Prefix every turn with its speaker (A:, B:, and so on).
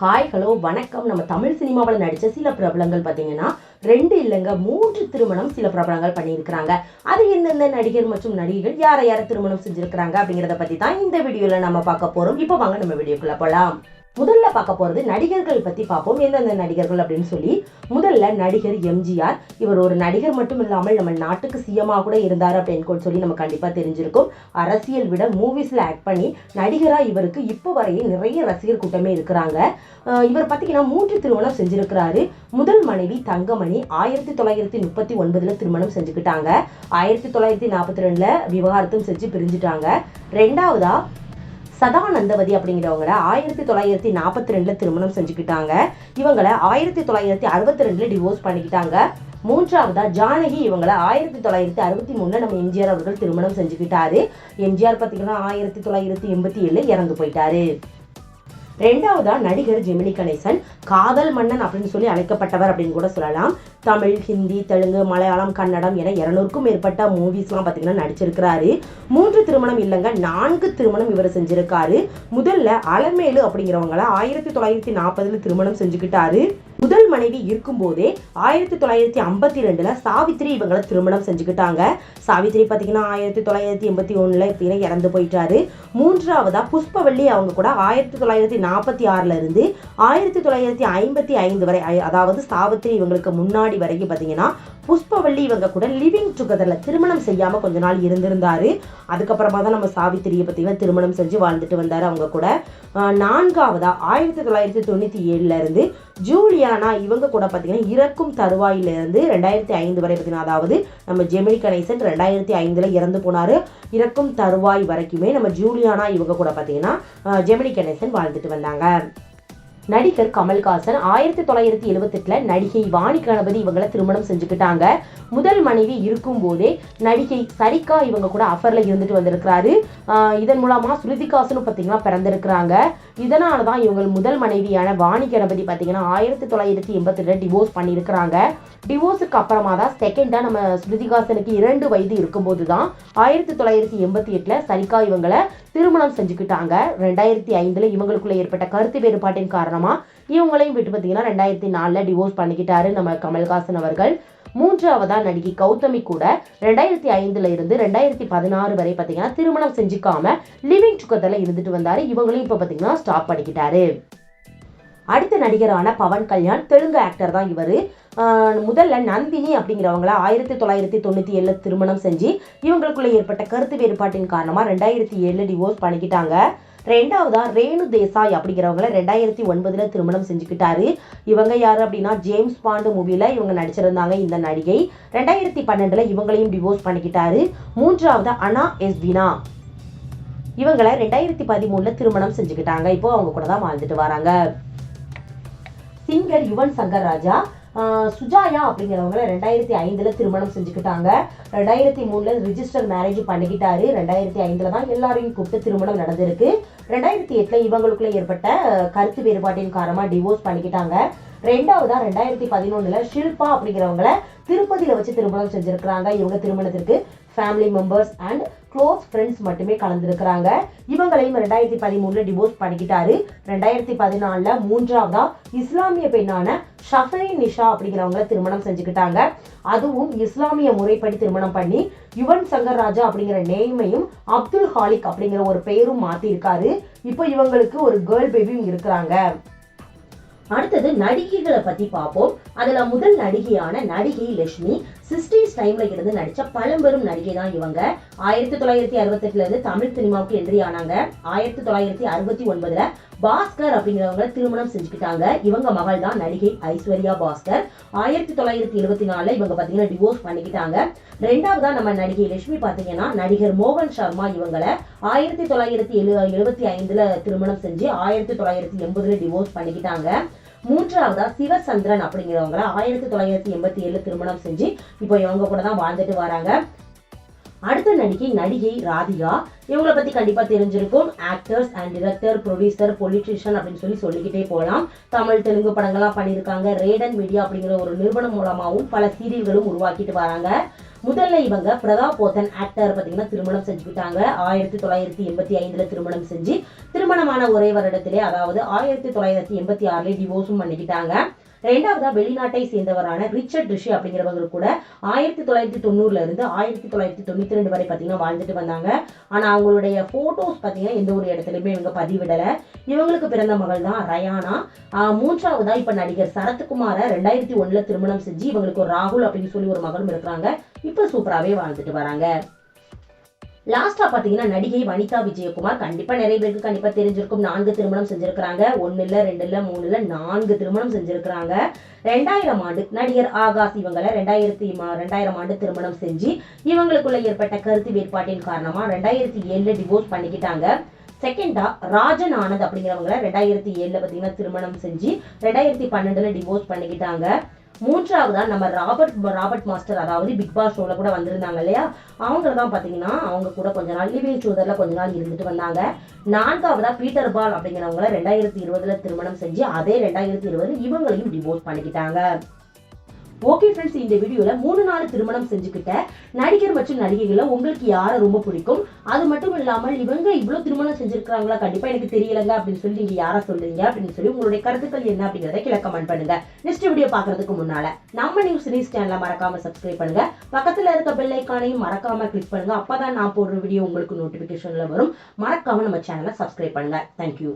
A: Hi hello வணக்கம். நம்ம தமிழ் சினிமாவில் நடித்த சில பிரபலங்கள் பார்த்தீங்கன்னா ரெண்டு இல்லைங்க மூன்று திருமணம் சில பிரபலங்கள் பண்ணியிருக்கிறாங்க. அது எந்தெந்த நடிகர் மற்றும் நடிகைகள் யாரை யாரை திருமணம் செஞ்சிருக்கிறாங்க அப்படிங்கிறத பற்றி தான் இந்த வீடியோவில் நம்ம பார்க்க போகிறோம் இப்போ வாங்க நம்ம வீடியோக்குள்ள போகலாம் முதல்ல பார்க்க போகிறது நடிகர்கள் பற்றி பார்ப்போம். எந்தெந்த நடிகர்கள் அப்படின்னு சொல்லி முதல்ல நடிகர் எம்ஜிஆர். இவர் ஒரு நடிகர் மட்டும் இல்லாமல் நம்ம நாட்டுக்கு சிஎமாக கூட இருந்தார் அப்படின்னு சொல்லி நம்ம கண்டிப்பாக தெரிஞ்சிருக்கும். அரசியல் விட மூவிஸில் ஆக்ட் பண்ணி நடிகராக இவருக்கு இப்போ வரையும் நிறைய ரசிகர் கூட்டமே இருக்கிறாங்க. இவர் பார்த்தீங்கன்னா மூன்று திருமணம் செஞ்சிருக்கிறாரு. முதல் மனைவி தங்கமணி ஆயிரத்தி தொள்ளாயிரத்தி முப்பத்தி ஒன்பதுல திருமணம் செஞ்சுக்கிட்டாங்க. ஆயிரத்தி தொள்ளாயிரத்தி நாற்பத்தி ரெண்டுல விவகாரத்தும் செஞ்சு பிரிஞ்சுட்டாங்க. ரெண்டாவதா சதானந்தவதி அப்படிங்கிறவங்கள ஆயிரத்தி தொள்ளாயிரத்தி நாற்பத்தி ரெண்டுல திருமணம் செஞ்சுக்கிட்டாங்க. இவங்களை ஆயிரத்தி தொள்ளாயிரத்தி அறுபத்தி ரெண்டுல டிவோர்ஸ் பண்ணிக்கிட்டாங்க. மூன்றாவதா ஜானகி இவங்களை ஆயிரத்தி தொள்ளாயிரத்தி அறுபத்தி மூணுல நம்ம எம்ஜிஆர் அவர்கள் திருமணம் செஞ்சுக்கிட்டாரு. எம்ஜிஆர் பார்த்தீங்கன்னா ஆயிரத்தி தொள்ளாயிரத்தி எண்பத்தி ஏழு இறந்து போயிட்டாரு. ரெண்டாவதா நடிகர் ஜெமினி கணேசன் காதல் மன்னன் அப்படின்னு சொல்லி அழைக்கப்பட்டவர் அப்படின்னு கூட சொல்லலாம். தமிழ் ஹிந்தி தெலுங்கு மலையாளம் கன்னடம் என இருநூறுக்கும் மேற்பட்ட மூவிஸ்லாம் பார்த்தீங்கன்னா நடிச்சிருக்கிறாரு. மூன்று திருமணம் இல்லைங்க நான்கு திருமணம் இவர் செஞ்சிருக்காரு. முதல்ல அலமேலு அப்படிங்கிறவங்கள ஆயிரத்தி தொள்ளாயிரத்தி நாற்பதுல திருமணம் செஞ்சுக்கிட்டாரு. முதல் மனைவி இருக்கும்போதே ஆயிரத்தி தொள்ளாயிரத்தி ஐம்பத்தி ரெண்டுல சாவித்ரி இவங்களை திருமணம் செஞ்சுக்கிட்டாங்க. சாவித்ரி பார்த்தீங்கன்னா ஆயிரத்தி தொள்ளாயிரத்தி எண்பத்தி ஒன்றில் பார்த்தீங்கன்னா இறந்து போயிட்டாரு. மூன்றாவதாக புஷ்பவள்ளி அவங்க கூட ஆயிரத்தி தொள்ளாயிரத்தி நாற்பத்தி ஆறுல இருந்து ஆயிரத்தி தொள்ளாயிரத்தி ஐம்பத்தி ஐந்து வரை அதாவது சாவித்ரி இவங்களுக்கு முன்னாடி வரைக்கும் பார்த்தீங்கன்னா புஷ்பவள்ளி இவங்க கூட லிவிங் டுகெதர்ல திருமணம் செய்யாமல் கொஞ்ச நாள் இருந்திருந்தாரு. அதுக்கப்புறமா தான் நம்ம சாவித்திரியை பார்த்தீங்கன்னா திருமணம் செஞ்சு வாழ்ந்துட்டு வந்தார் அவங்க கூட. நான்காவதாக நான்காவதா ஆயிரத்தி தொள்ளாயிரத்தி தொண்ணூத்தி ஏழுல இருந்து ஆனால் இவங்க கூட பார்த்தீங்கன்னா இறக்கும் தருவாயில இருந்து ரெண்டாயிரத்தி ஐந்து வரை பார்த்தீங்கன்னா அதாவது நம்ம ஜெமினி கணேசன் ரெண்டாயிரத்தி ஐந்துல இறந்து போனாரு. இறக்கும் தருவாய் வரைக்குமே நம்ம ஜூலியானா இவங்க கூட பார்த்தீங்கன்னா ஜெமினி கணேசன் வாழ்ந்துட்டு வந்தாங்க. நடிகர் கமல்ஹாசன் ஆயிரத்தி தொள்ளாயிரத்தி எழுவத்தெட்டுல நடிகை வாணி கணபதி இவங்களை திருமணம் செஞ்சுக்கிட்டாங்க. முதல் மனைவி இருக்கும் போதே நடிகை சரிகா இவங்க கூட அஃபர்ல இருந்துட்டு வந்திருக்கிறாரு. இதன் மூலமா ஸ்ருதிகாசனும் பார்த்தீங்கன்னா பிறந்திருக்கிறாங்க. இதனால தான் இவங்க முதல் மனைவியான வாணி கணபதி பார்த்தீங்கன்னா ஆயிரத்தி தொள்ளாயிரத்தி எண்பத்தெட்டுல டிவோர்ஸ் பண்ணியிருக்கிறாங்க. டிவோர்ஸுக்கு அப்புறமா தான் செகண்டா நம்ம ஸ்ருதிகாசனுக்கு இரண்டு வயது இருக்கும்போது தான் ஆயிரத்தி தொள்ளாயிரத்தி எண்பத்தி எட்டுல சரிகா இவங்களை திருமணம் செஞ்சுக்கிட்டாங்க. ரெண்டாயிரத்தி ஐந்துல இவங்களுக்குள்ள ஏற்பட்ட கருத்து வேறுபாட்டின் காரணம் இவங்களையும் விட்டு பார்த்தீங்கன்னா ரெண்டாயிரத்தி நாலில் டிவோர்ஸ் பண்ணிக்கிட்டாரு நம்ம கமல்ஹாசன் அவர்கள். மூன்றாவதா நடிகை கௌதமி கூட ரெண்டாயிரத்தி ஐந்துல இருந்து ரெண்டாயிரத்தி பதினாறு வரை பார்த்தீங்கன்னா திருமணம் செஞ்சுக்காம லிவிங் டுகெதர்ல இருந்துட்டு வந்தாரு. இவங்களையும் இப்போ பார்த்தீங்கன்னா ஸ்டாப் பண்ணிக்கிட்டாரு. அடுத்த நடிகரான பவன் கல்யாண் தெலுங்கு ஆக்டர் தான் இவர். முதல்ல நந்தினி அப்படிங்கிறவங்கள ஆயிரத்தி தொள்ளாயிரத்தி தொண்ணூற்றி ஏழில் திருமணம் செஞ்சு இவங்களுக்குள்ள ஏற்பட்ட கருத்து வேறுபாட்டின் காரணமாக ரெண்டாயிரத்தி ஏழில் டிவோர்ஸ் பண்ணிக்கிட்டாங்க. ரெண்டாவதா ரேணு தேசாய் அப்படிங்கிறவங்கள ரெண்டாயிரத்தி ஒன்பதுல திருமணம் செஞ்சுக்கிட்டாரு. இவங்க யாரு அப்படின்னா ஜேம்ஸ் பாண்டு மூவில இவங்க நடிச்சிருந்தாங்க இந்த நடிகை. ரெண்டாயிரத்தி பன்னெண்டுல இவங்களையும் டிவோர்ஸ் பண்ணிக்கிட்டாரு. மூன்றாவது அனா எஸ்வினா இவங்களை ரெண்டாயிரத்தி பதிமூணுல திருமணம் செஞ்சுக்கிட்டாங்க. இப்போ அவங்க கூட தான் வாழ்ந்துட்டு வராங்க. சிங்கர் யுவன் சங்கர் ராஜா சுஜாயா அப்படிங்கிறவங்கள ரெண்டாயிரத்தி ஐந்துல திருமணம் செஞ்சுக்கிட்டாங்க. ரெண்டாயிரத்தி மூணில் ரிஜிஸ்டர் மேரேஜ் பண்ணிக்கிட்டாரு. ரெண்டாயிரத்தி ஐந்துல தான் எல்லாரையும் கூப்பிட்டு திருமணம் நடந்திருக்கு. ரெண்டாயிரத்தி எட்டில் இவங்களுக்குள்ள ஏற்பட்ட கருத்து வேறுபாட்டின் காரணமாக டிவோர்ஸ் பண்ணிக்கிட்டாங்க. ரெண்டாவதா ரெண்டாயிரத்தி பதினொன்னுல ஷில்பா அப்படிங்கிறவங்கள திருப்பதியில வச்சு திருமணம் செஞ்சிருக்கிறாங்க. இவங்க திருமணத்திற்கு family members and close friends மட்டுமே கலந்துருக்கிறாங்க. இவங்களையும் ரெண்டாயிரத்தி பதிமூணுல டிவோர்ஸ் பண்ணிக்கிட்டாரு. ரெண்டாயிரத்தி பதினாலுல மூன்றாவதா இஸ்லாமிய பெண்ணான ஷஃபரின் நிஷா அப்படிங்கிறவங்கள திருமணம் செஞ்சுக்கிட்டாங்க. அதுவும் இஸ்லாமிய முறைப்படி திருமணம் பண்ணி யுவன் சங்கர் ராஜா அப்படிங்கிற நேமையும் அப்துல் ஹாலிக் அப்படிங்கிற ஒரு பெயரும் மாத்திருக்காரு. இப்போ இவங்களுக்கு ஒரு கேர்ள் பேபியும் இருக்கிறாங்க. அடுத்தது நடிகைகளை பத்தி பார்ப்போம். அதுல முதல் நடிகையான நடிகை லட்சுமி சிக்ஸ்டீஸ் டைம்ல இருந்து நடிச்ச பழம்பெரும் நடிகை தான் இவங்க. ஆயிரத்தி தொள்ளாயிரத்தி அறுபத்தெட்டுல இருந்து தமிழ் சினிமாவுக்கு என்ட்ரி ஆனாங்க. ஆயிரத்தி தொள்ளாயிரத்தி அறுபத்தி ஒன்பதுல பாஸ்கர் அப்படிங்கிறவங்க திருமணம் செஞ்சுக்கிட்டாங்க. இவங்க மகள் தான் நடிகை ஐஸ்வர்யா பாஸ்கர். ஆயிரத்தி தொள்ளாயிரத்தி எழுபத்தி நாலுல இவங்க பாத்தீங்கன்னா டிவோர்ஸ் பண்ணிக்கிட்டாங்க. ரெண்டாவதா நம்ம நடிகை லட்சுமி பாத்தீங்கன்னா நடிகர் மோகன் சர்மா இவங்களை ஆயிரத்தி தொள்ளாயிரத்தி எழு எழுபத்தி ஐந்துல திருமணம் செஞ்சு ஆயிரத்தி தொள்ளாயிரத்தி எண்பதுல டிவோர்ஸ் பண்ணிக்கிட்டாங்க. மூன்றாவதா சிவசந்திரன் அப்படிங்கிறவங்கள ஆயிரத்தி தொள்ளாயிரத்தி எண்பத்தி ஏழு திருமணம் செஞ்சு இப்போ இவங்க கூட தான் வாழ்ந்துட்டு வராங்க. அடுத்த நடிகை நடிகை ராதிகா. இவங்களை பத்தி கண்டிப்பா தெரிஞ்சிருக்கும். Actors and director producer politician அப்படின்னு சொல்லி சொல்லிக்கிட்டே போகலாம் தமிழ் தெலுங்கு படங்கள்லாம் பண்ணியிருக்காங்க. ரேடன் மீடியா அப்படிங்கிற ஒரு நிறுவனம் மூலமாகவும் பல சீரியல்களும் உருவாக்கிட்டு வராங்க. முதல்ல இவங்க பிரதாப் போத்தன் ஆக்டர் பார்த்தீங்கன்னா திருமணம் செஞ்சுக்கிட்டாங்க ஆயிரத்தி தொள்ளாயிரத்தி எண்பத்தி ஐந்துல திருமணம் செஞ்சு திருமணமான ஒரே வருடத்திலே அதாவது ஆயிரத்தி தொள்ளாயிரத்தி எண்பத்தி ஆறுல டிவோர்ஸும் பண்ணிக்கிட்டாங்க. ரெண்டாவதா வெளிநாட்டை சேர்ந்தவரான ரிச்சர்ட் ரிஷி அப்படிங்கிறவங்க கூட ஆயிரத்தி தொள்ளாயிரத்தி தொண்ணூறுல இருந்து ஆயிரத்தி தொள்ளாயிரத்தி தொண்ணூத்தி ரெண்டு வரை பார்த்தீங்கன்னா வாழ்ந்துட்டு வந்தாங்க. ஆனா அவங்களுடைய போட்டோஸ் பார்த்தீங்கன்னா எந்த ஒரு இடத்துலையுமே இவங்க பதிவிடல. இவங்களுக்கு பிறந்த மகள் தான் ரயானா. ஆஹ் மூன்றாவதா இப்ப நடிகர் சரத்குமார ரெண்டாயிரத்தி ஒண்ணுல திருமணம் செஞ்சு இவங்களுக்கு ஒரு ராகுல் அப்படின்னு சொல்லி ஒரு மகளும் இருக்கிறாங்க. இப்ப சூப்பராகவே வாழ்ந்துட்டு வராங்க. லாஸ்டா பாத்தீங்கன்னா நடிகை வனிதா விஜயகுமார் கண்டிப்பா நிறைய பேருக்கு கண்டிப்பா தெரிஞ்சிருக்கும். நான்கு திருமணம் செஞ்சிருக்கிறாங்க. ஒன்னு இல்ல ரெண்டு இல்ல மூணு இல்ல நான்கு திருமணம் செஞ்சிருக்கிறாங்க. ரெண்டாயிரம் ஆண்டு நடிகர் ஆகாஷ் இவங்களை ரெண்டாயிரத்தி ரெண்டாயிரம் ஆண்டு திருமணம் செஞ்சு இவங்களுக்குள்ள ஏற்பட்ட கருத்து வேறுபாட்டின் காரணமா ரெண்டாயிரத்தி ஏழுல டிவோர்ஸ் பண்ணிக்கிட்டாங்க. செகண்டா ராஜன் ஆனந்த் அப்படிங்கிறவங்கள ரெண்டாயிரத்தி ஏழுல பாத்தீங்கன்னா திருமணம் செஞ்சு ரெண்டாயிரத்தி பன்னெண்டுல டிவோர்ஸ் பண்ணிக்கிட்டாங்க. மூன்றாவதா நம்ம ராபர்ட் ராபர்ட் மாஸ்டர் அதாவது பிக் பாஸ் ஷோல கூட வந்திருந்தாங்க இல்லையா? அவங்க தான் பாத்தீங்கன்னா அவங்க கூட கொஞ்ச நாள் லிவிங் சூதர்ல கொஞ்ச நாள் இருந்துட்டு வந்தாங்க. நான்காவதா பீட்டர் பால் அப்படிங்கிறவங்கள ரெண்டாயிரத்தி இருபதுல திருமணம் செஞ்சு அதே ரெண்டாயிரத்தி இருபது இவங்களையும் டிவோர்ஸ் பண்ணிக்கிட்டாங்க. ஓகே ஃப்ரெண்ட்ஸ் இந்த வீடியோவில் மூணு நாலு திருமணம் செஞ்சுக்கிட்ட நடிகர் மற்றும் நடிகைகளை உங்களுக்கு யாரை ரொம்ப பிடிக்கும்? அது மட்டும் இல்லாமல் இவங்க இவ்வளவு திருமணம் செஞ்சுருக்காங்களா கண்டிப்பா எனக்கு தெரியலங்க அப்படின்னு சொல்லி நீங்க யாரை சொல்றீங்க அப்படின்னு சொல்லி உங்களுடைய கருத்துக்கள் என்ன அப்படிங்கறத கீழே கமெண்ட் பண்ணுங்க. நெக்ஸ்ட் வீடியோ பாக்குறதுக்கு முன்னால நம்ம நியூஸ் நியூஸ் சேனலை மறக்காம சப்ஸ்கிரைப் பண்ணுங்க. பக்கத்துல இருக்க பெல் ஐக்கானையும் மறக்காம கிளிக் பண்ணுங்க. அப்பதான் நான் போடுற வீடியோ உங்களுக்கு நோட்டிபிகேஷன்ல வரும். மறக்காம நம்ம சேனலை சப்ஸ்கிரைப் பண்ணுங்க. தேங்க்யூ